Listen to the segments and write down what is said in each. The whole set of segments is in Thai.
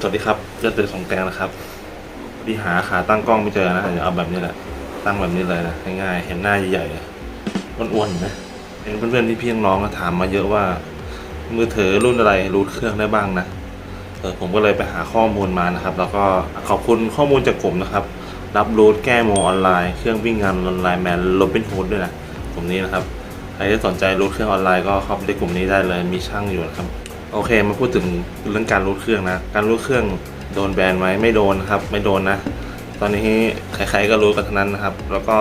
สวัสดีครับเจะเป็นสองแตงนะครับพอดีหาขาตั้งกล้องไม่เจอนะเดี๋ยวเอาแบบนี้แหละ ตั้งแบบนี้เลยนะง่ายๆเห็นหน้าใหญ่ๆอ้วนๆนะเป็นเพื่อนๆที่พี่น้องก็ถามมาเยอะว่า มือถือรุ่นอะไรรูทเครื่องได้บ้างนะเออผมก็เลยไปหาข้อมูลมานะครับ แล้วก็ขอบคุณข้อมูลจากกลุ่มนะครับ รับรูทแก้โมออนไลน์เครื่องวิ่งงานออนไลน์แมนโรบินฮูดด้วยนะกลุ่มนี้นะครับใครที่สนใจรูทเครื่องออนไลน์ก็เข้าไปในกลุ่มนี้ได้เลยมีช่างอยู่นะครับ โอเคมาพูดถึงเรื่องการรูดเครื่องนะ การรูดเครื่องโดนแบนไหมไม่โดนครับ ไม่โดนนะ ตอนนี้ใครๆก็รู้กันทั้งนั้นนะครับ แล้วก็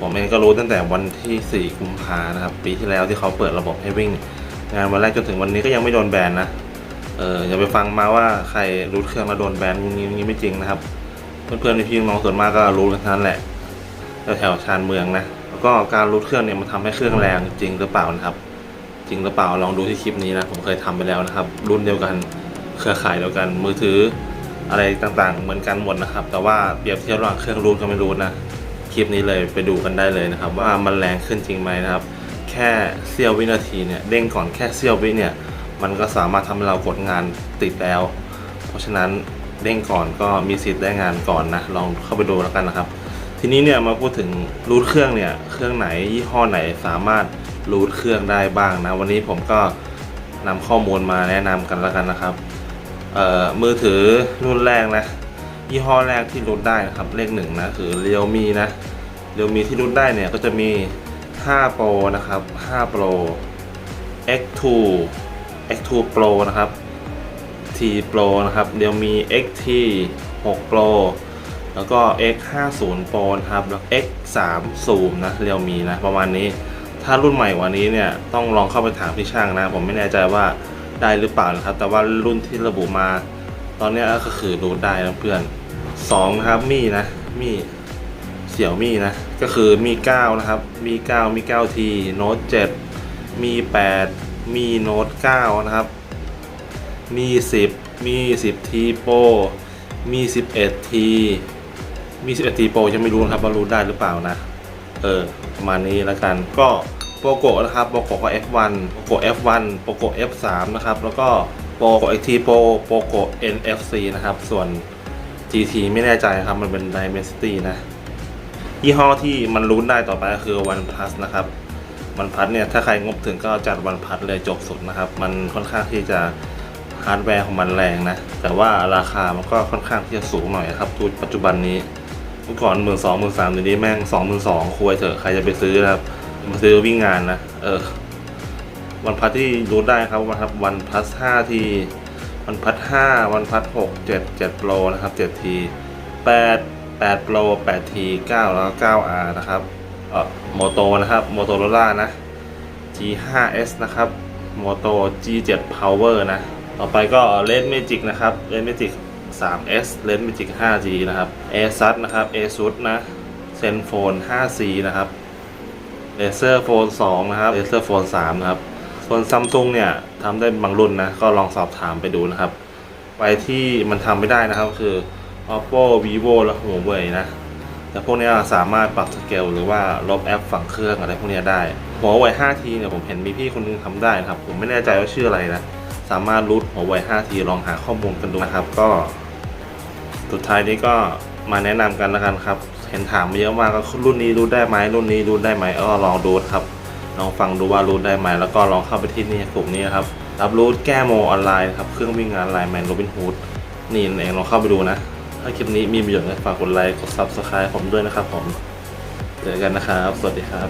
ผมเองก็รู้ตั้งแต่วันที่ 4 กุมภานะครับ ปีที่แล้วที่เขาเปิดระบบให้วิ่ง งานวันแรกจนถึงวันนี้ก็ยังไม่โดนแบนนะ เอออย่าไปฟังมาว่าใครรูดเครื่องแล้วโดนแบนงี้งี้ไม่จริงนะครับ เพื่อนๆในพี่น้องส่วนมากก็รู้กันทั้งนั้นแหละแถวชานเมืองนะ แล้วก็การรูดเครื่องเนี่ยมันทำให้เครื่องแรงจริงหรือเปล่านะครับ ริงหรือเปล่าลองดูที่คลิปนี้นะผมเคยทำไปแล้วนะครับ รุ่นเดียวกันเครือข่ายเดียวกันมือถืออะไรต่างๆ เหมือนกันหมดนะครับ แต่ว่าเปรียบเทียบระหว่างเครื่องรุ่นก็ไม่รู้นะคลิปนี้เลยไปดูกันได้เลยนะครับ ว่ามันแรงขึ้นจริงไหมนะครับ แค่เสี้ยววินาทีเนี่ยเด้งก่อนแค่เสี้ยววิเนี่ยมันก็สามารถทำให้เรากดงานติดแล้ว เพราะฉะนั้นเด้งก่อนก็มีสิทธิ์ได้งานก่อนนะลองเข้าไปดูแล้วกันนะครับ ทีนี้เนี่ยมาพูดถึงรูทเครื่องเนี่ยเครื่องไหนยี่ห้อไหนสามารถ รูทเครื่องได้บ้างนะ วันนี้ผมก็นำข้อมูลมาแนะนำกันแล้วกันนะครับเอ่อมือถือรุ่นแรกนะยี่ห้อแรกที่รูทได้นะครับเลขหนึ่งนะคือ Realme นะ Realme ที่รูทได้เนี่ยก็จะมี 5 Pro นะครับ 5 Pro X2 X2 Pro นะครับ T Pro นะครับ Realme XT 6 Pro แล้วก็ X50 Pro นะครับแล้ว X30 นะ Realme นะประมาณนี้ ถ้ารุ่นใหม่กว่านี้เนี่ยต้องลองเข้าไปถามพี่ช่างนะ ผมไม่แน่ใจว่าได้หรือเปล่านะครับ แต่ว่ารุ่นที่ระบุมา ตอนนี้ก็คือรูทได้นะเพื่อน2นะครับมี่นะมี่เสี่ยวมี่นะก็คือมี9นะครับมี9มี 9T Note 7มี 8 มี Note 9นะครับ มี 10 มี 10T Pro มี 11T มี 11T Pro ยังไม่รู้นะครับว่ารู้ได้หรือเปล่านะ เออประมาณนี้แล้วกัน ก็โปรโกนะครับโปรโกก็ F1 โปรโก F1 โปรโก F3 นะครับ แล้วก็โปรโก XT Pro โปรโก NFC นะครับ ส่วน GT ไม่แน่ใจครับ มันเป็น Dimensity นะ ยี่ห้อที่มันรุ้นได้ต่อไปก็คือ OnePlus นะครับ OnePlus เนี่ย ถ้าใครงบถึงก็จัด OnePlus เลยจบสุดนะครับ มันค่อนข้างที่จะฮาร์ดแวร์ของมันแรงนะ แต่ว่าราคามันก็ค่อนข้างที่จะสูงหน่อยครับปัจจุบันนี้ เมื่อก่อนหมื่นสองหมื่นสามเดี๋ยวนี้แม่งสองหมื่นสองคุยเถอะใครจะไปซื้อนะครับมาซื้อวิ่งงานนะเออ วันพัทที่รู้ได้ครับวันครับวันพัทห้าทีวันพัทห้าวันพัทหกเจ็ดเจ็ดโปรนะครับเจ็ดทีแปดแปดโปรแปดทีเก้าแล้วก็เก้าอาร์นะครับเออโมโตนะครับโมโตโรล่านะ G5S นะครับโมโต G7 Power นะ ต่อไปก็ Red Magic นะครับ Red Magic 3S Red Magic 5G นะครับ ASUS นะครับ ASUS นะ Zenfone 5C นะครับ Razer Phone 2 นะครับ Razer Phone 3 นะครับ ส่วน Samsung เนี่ยทำได้บางรุ่นนะ ก็ลองสอบถามไปดูนะครับ ไปที่มันทำไม่ได้นะครับคือ Oppo Vivo และ Huawei นะแต่พวกนี้สามารถปรับสเกลหรือว่าลบแอปฝังเครื่องอะไรพวกนี้ได้หัวไว 5T เนี่ยผมเห็นมีพี่คนนึงทำได้นะครับ ผมไม่แน่ใจว่าชื่ออะไรนะ สามารถรูทหัวไว 5T ลองหาข้อมูลกันดูนะครับ ก็ สุดท้ายนี้ก็มาแนะนำกันแล้วกันครับ เห็นถามมาเยอะมากก็รุ่นนี้รูทได้ไหมรุ่นนี้รูทได้ไหมก็ลองดูครับลองฟังดูว่ารูทได้ไหมแล้วก็ลองเข้าไปที่นี่กลุ่มนี้ครับรับรูทแก้โมออนไลน์ครับเครื่องวิ่งงานไลน์แมนโรบินฮูดนี่นั่นเองลองเข้าไปดูนะ ถ้าคลิปนี้มีประโยชน์ฝากกดไลค์กด Subscribe ผมด้วยนะครับผมเจอกันนะครับ สวัสดีครับ